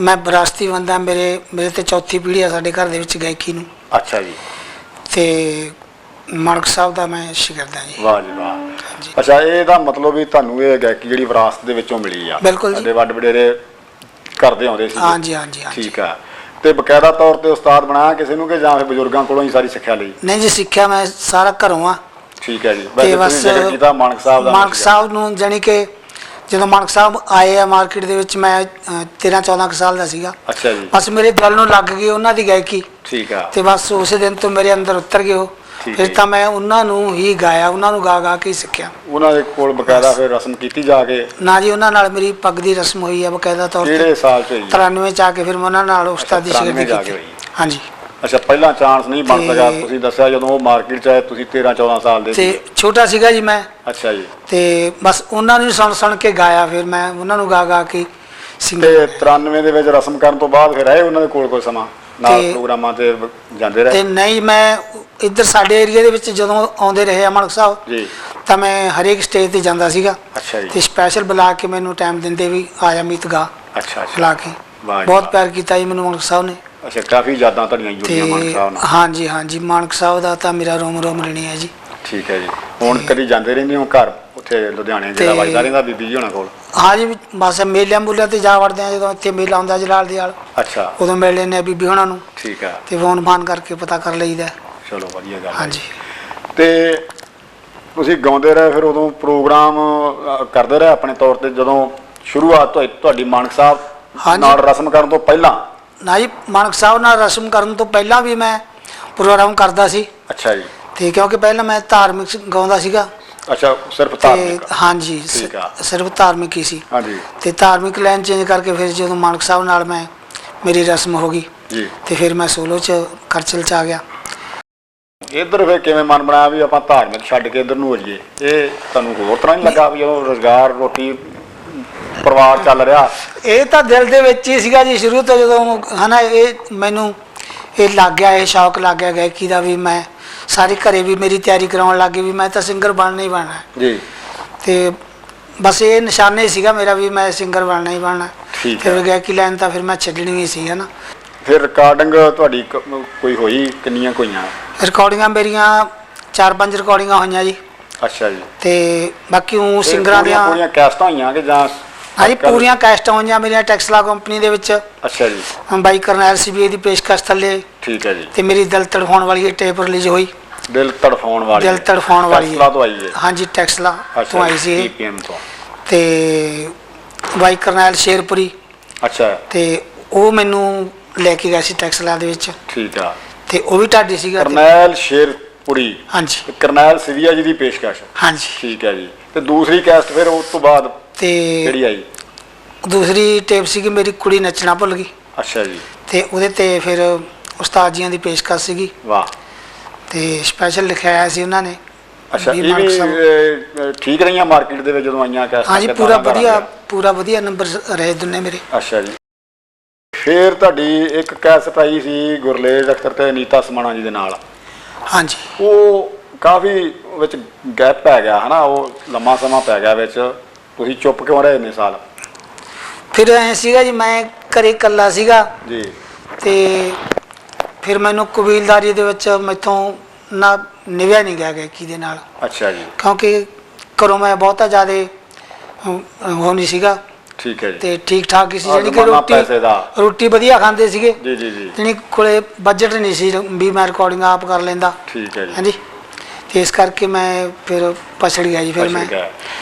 ਮੈਂ ਵਿਰਾਸਤੀ ਬੰਦਾ ਮੇਰੇ ਮੇਰੇ ਤੇ ਚੌਥੀ ਪੀੜ੍ਹੀ ਆ ਸਾਡੇ ਘਰ ਦੇ ਵਿੱਚ ਗਾਇਕੀ ਨੂੰ। ਅੱਛਾ ਜੀ। ਤੇ ਮਾਨਕ ਸਾਹਿਬ ਦਾ ਮੈਂ ਸ਼ਾਗਿਰਦ ਹਾਂ ਜੀ। ਵਾਹ ਜੀ ਵਾਹ। ਅੱਛਾ ਇਹਦਾ ਮਤਲਬ ਵੀ ਤੁਹਾਨੂੰ ਇਹ ਗਾਇਕੀ ਜਿਹੜੀ ਵਿਰਾਸਤ ਦੇ ਵਿੱਚੋਂ ਮਿਲੀ ਆ। ਬਿਲਕੁਲ ਜੀ। ਸਾਡੇ ਵੱਡ ਵਡੇਰੇ ਕਰਦੇ ਆਉਂਦੇ ਸੀ। ਹਾਂਜੀ ਹਾਂਜੀ ਠੀਕ ਆ। ਤੇ ਬਕਾਇਦਾ ਤੌਰ ਤੇ ਉਸਤਾਦ ਬਣਾਇਆ ਕਿਸੇ ਨੂੰ ਕਿ ਜਾਂ ਫਿਰ ਬਜ਼ੁਰਗਾਂ ਕੋਲੋਂ ਹੀ ਸਾਰੀ ਸਿੱਖਿਆ ਲਈ? ਨਹੀਂ ਜੀ ਸਿੱਖਿਆ ਮੈਂ ਸਾਰਾ ਘਰੋਂ ਆ। ਠੀਕ ਹੈ ਜੀ। ਬਸ ਕੀਤਾ ਮਾਨਕ ਸਾਹਿਬ ਦਾ ਮਾਨਕ ਸਾਹਿਬ ਨੂੰ ਜਾਣੀ ਕਿ ਜਦੋਂ ਮਾਨਕ ਸਾਹਿਬ ਆਏ ਆ ਮਾਰਕੀਟ ਦੇ ਵਿੱਚ ਮੈਂ 13 14 ਕੁ ਸਾਲ ਦਾ ਸੀਗਾ। ਅੱਛਾ ਜੀ। ਬਸ ਮੇਰੇ ਦਿਲ ਨੂੰ ਲੱਗ ਗਈ ਉਹਨਾਂ ਦੀ ਗਾਇਕੀ। ਠੀਕ ਆ। ਤੇ ਬਸ ਉਸੇ ਦਿਨ ਤੋਂ ਮੇਰੇ ਅੰਦਰ ਉਤਰ ਗਏ ਉਹ। ਫਿਰ। ਤਾਂ ਮੈਂ ਉਹਨਾਂ ਨੂੰ ਹੀ ਗਾਇਆ ਉਹਨਾਂ ਨੂੰ ਗਾ ਗਾ ਕੇ ਹੀ ਸਿੱਖਿਆ। ਉਹਨਾਂ ਦੇ ਕੋਲ ਬਕਾਇਦਾ ਫਿਰ ਰਸਮ ਕੀਤੀ ਜਾ ਕੇ? ਨਾ ਜੀ ਉਹਨਾਂ ਨਾਲ ਮੇਰੀ ਪੱਗ ਦੀ ਰਸਮ ਹੋਈ ਆ ਬਕਾਇਦਾ ਤੌਰ ਤੇ। ਕਿਹੜੇ ਸਾਲ ਚ ਹੋਈ 93 ਚ ਆ ਕੇ ਫਿਰ ਮੈਂ ਉਹਨਾਂ ਨਾਲ ਉਸਤਾਦ ਦੀ 93 ਸ਼ਾਗਿਰਦੀ ਜਾ ਕੇ ਕੀਤੀ। ਹਾਂਜੀ। ਅੱਛਾ ਪਹਿਲਾਂ ਚਾਂਸ ਨਹੀਂ ਬਣ ਤੇ- ਸਕਿਆ ਤੁਸੀਂ ਦੱਸਿਆ ਜਦੋਂ ਉਹ ਮਾਰਕੀਟ ਚ ਆਏ ਤੁਸੀਂ 13 14 ਸਾਲ ਦੇ ਤੇ ਸੀ ਛੋਟਾ ਸੀਗਾ ਜੀ ਮੈਂ। ਅੱਛਾ ਜੀ। ਤੇ ਬਸ ਉਹਨਾਂ ਨੂੰ ਸੁਣ ਸੁਣ ਕੇ ਗਾਇਆ ਫਿਰ ਮੈਂ। ਉਹਨਾਂ ਨੂੰ ਗਾ ਗਾ ਕੇ ਤੇ 93 ਦੇ ਵਿੱਚ ਰਸਮ ਕਰਨ ਤੋਂ ਬਾਅਦ ਫਿਰ ਆਏ ਉਹਨਾਂ ਦੇ ਕੋਲ ਕੋਈ ਸਮਾਂ? ਨਾਲ ਤੇ- ਪ੍ਰੋਗਰਾਮਾਂ ਤੇ ਬ- ਜਾਂਦੇ ਤੇ ਰਹੇ ਨਹੀਂ ਮੈਂ ਇੱਧਰ ਸਾਡੇ ਏਰੀਆ ਦੇ ਵਿੱਚ ਜਦੋਂ ਆਉਂਦੇ ਰਹੇ ਅਮਨਕ ਸਾਹਿਬ ਜੀ। ਤਾਂ ਮੈਂ ਹਰੇਕ ਸਟੇਜ ਤੇ ਜਾਂਦਾ ਸੀਗਾ। ਅੱਛਾ ਜੀ। ਤੇ ਸਪੈਸ਼ਲ ਬੁਲਾ ਕੇ ਮੈਨੂੰ ਟਾਈਮ ਦਿੰਦੇ ਵੀ ਆਇਆ ਮੀਤ ਗਾ। ਅੱਛਾ ਅੱਛਾ। ਬੁਲਾ ਕੇ। ਵਾਹ ਜੀ ਬਹੁਤ ਵਾਹ। ਪਿਆਰ ਕੀਤਾ ਜੀ ਮੈਨੂੰ ਸਾਹਿਬ ਨੇ। ਅੱਛਾ ਕਾਫੀ ਯਾਦਾਂ ਤੁਹਾਡੀਆਂ ਜੁੜੀਆਂ ਮਾਨ ਸਾਹਿਬ ਨਾਲ। ਹਾਂਜੀ ਹਾਂਜੀ ਮਾਨਕ ਸਾਹਿਬ ਦਾ ਤਾਂ ਮੇਰਾ ਰੋਮ ਰੋਮ ਰਣੀ ਹੈ ਜੀ। ਠੀਕ ਹੈ ਜੀ। ਹੁਣ ਕਦੀ ਜਾਂਦੇ ਰਹਿੰਦੇ ਹੋ ਘਰ ਉੱਥੇ ਲੁਧਿਆਣੇ ਜਿਹੜਾ ਵੱਜਦਾ ਰਹਿੰਦਾ ਬੀਬੀ ਜੀ ਹੋਣਾ ਕੋਲ। ਹਾਂਜੀ ਬਸ ਮੇਲਿਆਂ ਮੂਲਿਆਂ ਤੇ ਜਾ ਵੜਦੇ ਆ ਜਦੋਂ ਇੱਥੇ ਮੇਲਾ ਹੁੰਦਾ ਜਲਾਲ ਦੇ ਨਾਲ। ਅੱਛਾ। ਉਦੋਂ ਮਿਲ ਆ ਬੀਬੀ ਹੁਣਾਂ ਨੂੰ। ਠੀਕ ਆ ਤੇ ਫੋਨ ਫਾਨ ਕਰਕੇ ਪਤਾ ਕਰ ਲਈਦਾ। ਚਲੋ ਵਧੀਆ ਗੱਲ ਹਾਂਜੀ। ਤੇ ਤੁਸੀਂ ਗਾਉਂਦੇ ਰਹੇ ਫਿਰ ਉਦੋਂ ਪ੍ਰੋਗਰਾਮ ਕਰਦੇ ਰਹੇ ਆਪਣੇ ਤੌਰ ਤੇ ਜਦੋਂ ਸ਼ੁਰੂਆਤ ਤੁਹਾਡੀ ਮਾਨਕ ਸਾਹਿਬ। ਨਾਲ ਰਸਮ ਕਰਨ ਤੋਂ ਪਹਿਲਾਂ? ਨਾ ਜੀ ਮਾਨਕ ਸਾਹਿਬ ਨਾਲ ਰਸਮ ਕਰਨ ਤੋਂ ਪਹਿਲਾਂ ਵੀ ਮੈਂ ਪ੍ਰੋਗਰਾਮ ਕਰਦਾ ਸੀ। ਅੱਛਾ ਜੀ। ਤੇ ਕਿਉਂਕਿ ਪਹਿਲਾਂ ਮੈਂ ਧਾਰਮਿਕ ਗਾਉਂਦਾ ਸੀਗਾ। ਅੱਛਾ ਸਿਰਫ ਧਾਰਮਿਕ। ਹਾਂਜੀ ਠੀਕ ਆ। ਸਿਰਫ ਧਾਰਮਿਕ ਹੀ ਸੀ। ਹਾਂਜੀ। ਤੇ ਧਾਰਮਿਕ ਲਾਈਨ ਚੇਂਜ ਕਰਕੇ ਫਿਰ ਜਦੋਂ ਮਾਨਕ ਸਾਹਿਬ ਨਾਲ ਮੈਂ ਮੇਰੀ ਰਸਮ ਹੋ ਗਈ। ਜੀ। ਤੇ ਫਿਰ ਮੈਂ ਸੋਲੋ ਚ ਖਰਚਲ ਚ ਆ ਗਿਆ। ਇੱਧਰ ਫਿਰ ਕਿਵੇਂ ਮਨ ਬਣਾਇਆ ਵੀ ਆਪਾਂ ਧਾਰਮਿਕ ਛੱਡ ਕੇ ਇੱਧਰ ਨੂੰ ਹੋ ਜਾਈਏ ਇਹ ਤੁਹਾਨੂੰ ਹੋਰ ਤਰ੍ਹਾਂ ਨਹੀਂ ਲੱਗਾ ਵੀ ਉਹ ਰੋਜ਼ਗਾਰ ਰੋਟੀ ਪਰਿਵਾਰ ਚੱਲ ਰਿਹਾ। ਇਹ ਤਾਂ ਦਿਲ ਦੇ ਵਿੱਚ ਹੀ ਸੀਗਾ ਜੀ ਸ਼ੁਰੂ ਤੋਂ ਜਦੋਂ ਹਨਾ ਇਹ ਮੈਨੂੰ ਇਹ ਲੱਗ ਗਿਆ ਇਹ ਸ਼ੌਕ ਲੱਗ ਗਿਆ ਗਾਇਕੀ ਦਾ ਵੀ ਮੈਂ ਸਾਰੇ ਘਰੇ ਵੀ ਮੇਰੀ ਤਿਆਰੀ ਕਰਾਉਣ ਲੱਗੇ ਵੀ ਮੈਂ ਤਾਂ ਸਿੰਗਰ ਬਣਨਾ ਹੀ ਬਣਨਾ। ਜੀ। ਤੇ ਬਸ ਇਹ ਨਿਸ਼ਾਨੇ ਸੀਗਾ ਮੇਰਾ ਵੀ ਮੈਂ ਸਿੰਗਰ ਬਣਨਾ ਹੀ ਬਣਨਾ। ਠੀਕ ਫਿਰ। ਗਾਇਕੀ ਲਾਈਨ ਤਾਂ ਫਿਰ ਮੈਂ ਛੱਡਣੀ ਹੀ ਸੀ ਹਨਾ। ਫਿਰ ਰਿਕਾਰਡਿੰਗ ਤੁਹਾਡੀ ਕ- ਕੋਈ ਹੋਈ ਕਿੰਨੀਆਂ ਕੋਈਆਂ? ਰਿਕਾਰਡਿੰਗਾਂ ਮੇਰੀਆਂ ਚਾਰ ਪੰਜ ਰਿਕਾਰਡਿੰਗਾਂ ਹੋਈਆਂ ਜੀ। ਅੱਛਾ ਜੀ। ਤੇ ਬਾਕੀ ਉਹ ਸਿੰਗਰਾਂ ਦੀਆਂ ਪੂਰੀਆਂ ਕੈਸਟਾਂ ਹੋਈਆਂ ਕਿ ਜਾਂ ਹਾਂਜੀ ਪੂਰੀਆਂ ਕੈਸਟਾਂ ਹੋਈਆਂ ਮੇਰੀਆਂ ਟੈਕਸਲਾ ਕੰਪਨੀ ਦੇ ਵਿੱਚ। ਅੱਛਾ ਜੀ। ਬਾਈ ਕਰਨੈਲ ਸੀਬੀਆਈ ਦੀ ਪੇਸ਼ਕਸ਼ ਥੱਲੇ। ਠੀਕ ਹੈ ਜੀ। ਤੇ ਮੇਰੀ ਦਿਲ ਤੜਫਾਉਣ ਵਾਲੀ ਇਹ ਟੇਪ ਰਿਲੀਜ਼ ਹੋਈ। ਦਿਲ ਤੜਫਾਉਣ ਵਾਲੀ ਦਿਲ ਤੜਫਾਉਣ ਵਾਲੀ ਹੈ। ਫੈਸਲਾ ਤੋਂ ਆਈ ਹੈ। ਹਾਂਜੀ ਟੈਕਸਲਾ ਤੋਂ ਆਈ ਸੀ ਇਹ। ਤੋਂ। ਤੇ ਬਾਈ ਕਰਨੈਲ ਸ਼ੇਰਪੁਰੀ। ਅੱਛਾ। ਤੇ ਉਹ ਮੈਨੂੰ ਲੈ ਕੇ ਗਿਆ ਸੀ ਟੈਕਸਲਾ ਦੇ ਵਿੱਚ। ਠੀਕ ਆ। ਤੇ ਉਹ ਵੀ ਢਾਡੀ ਸੀਗਾ ਕਰਨੈਲ ਸ਼ੇਰਪੁਰੀ। ਹਾਂਜੀ। ਕਰਨੈਲ ਸਿਵੀਆ ਜੀ ਦੀ ਪੇਸ਼ਕਸ਼। ਹਾਂਜੀ। ਠੀਕ ਹੈ ਜੀ। ਤੇ ਦੂਸਰੀ ਕੈਸਟ ਫਿਰ ਉਸ ਤੋਂ ਬਾਅਦ ਤੇ ਕਿਹੜੀ ਆਈ? ਦੂਸਰੀ ਟੇਪ ਸੀਗੀ ਮੇਰੀ ਕੁੜੀ ਨੱਚਣਾ ਭੁੱਲ ਗਈ। ਅੱਛਾ ਜੀ। ਤੇ ਉਹਦੇ ਤੇ ਫਿਰ ਉਸਤਾਦ ਜੀਆਂ ਦੀ ਪੇਸ਼ਕਸ਼ ਸੀਗੀ। ਵਾਹ। ਤੇ ਸਪੈਸ਼ਲ ਲਿਖਿਆ ਆਇਆ ਸੀ ਉਹਨਾਂ ਨੇ। ਅੱਛਾ ਵੀ ਇਹ ਮਾਨਕ ਵੀ ਸਾਹਿਬ- ਅਹ, ਅਹ, ਠੀਕ ਰਹੀਆਂ ਮਾਰਕੀਟ ਦੇ ਵਿੱਚ ਜਦੋਂ ਆਈਆਂ ਕੈਸਟਾਂ ਹਾਂਜੀ ਕਿੱਦਾਂ ਪੂਰਾ ਦਾ ਵਧੀਆ? ਪੂਰਾ ਵਧੀਆ ਨੰਬਰ ਰਹੇ ਦੁਨੇ ਮੇਰੇ। ਅੱਛਾ ਜੀ। ਫਿਰ ਤੁਹਾਡੀ ਇੱਕ ਕੈਸਟ ਆਈ ਸੀ ਗੁਰਲੇਜ ਅਖਤਰ ਤੇ ਅਨੀਤਾ ਸਮਾਣਾ ਜੀ ਦੇ ਨਾਲ। ਹਾਂਜੀ। ਉਹ ਕਾਫੀ ਵਿੱਚ ਗੈਪ ਪੈ ਗਿਆ ਹਨਾ? ਉਹ ਲੰਮਾ ਸਮਾਂ ਪੈ ਗਿਆ ਵਿੱਚ। ਤੁਸੀਂ ਚੁੱਪ ਕਿਉਂ ਰਹੇ ਇੰਨੇ ਸਾਲ? ਫਿਰ ਐ ਸੀਗਾ ਜੀ ਮੈਂ ਘਰੇ ਇਕੱਲਾ ਸੀਗਾ। ਜੀ। ਤੇ ਫਿਰ ਮੈਨੂੰ ਕਬੀਲਦਾਰੀ ਦੇ ਵਿੱਚ ਮੈਥੋਂ ਨਾ ਨਿਭਿਆ ਨਹੀਂ ਗਿਆ ਗਾਇਕੀ ਦੇ ਨਾਲ। ਅੱਛਾ ਜੀ। ਕਿਉਂਕਿ ਘਰੋਂ ਮੈਂ ਬਹੁਤਾ ਜ਼ਿਆਦਾ ਹੋ ਨਹੀਂ ਸੀਗਾ। ਠੀਕ ਹੈ ਜੀ। ਤੇ ਠੀਕ ਠਾਕ ਸੀ ਜਿਹੜੀ ਕਿ ਰੋਟੀ। ਰੋਟੀ ਵਧੀਆ ਖਾਂਦੇ ਸੀਗੇ। ਜੀ ਜੀ ਜੀ। ਜਾਣੀ ਕੋਲੇ ਬਜਟ ਨਹੀਂ ਸੀ ਵੀ ਮੈਂ ਰਿਕਾਰਡਿੰਗ ਆਪ ਕਰ ਲੈਂਦਾ। ਠੀਕ ਹੈ ਜੀ। ਹਾਂਜੀ। ਤੇ ਇਸ ਕਰਕੇ ਮੈਂ ਫਿਰ ਪਛੜ ਗਿਆ ਜੀ ਫਿਰ ਮੈਂ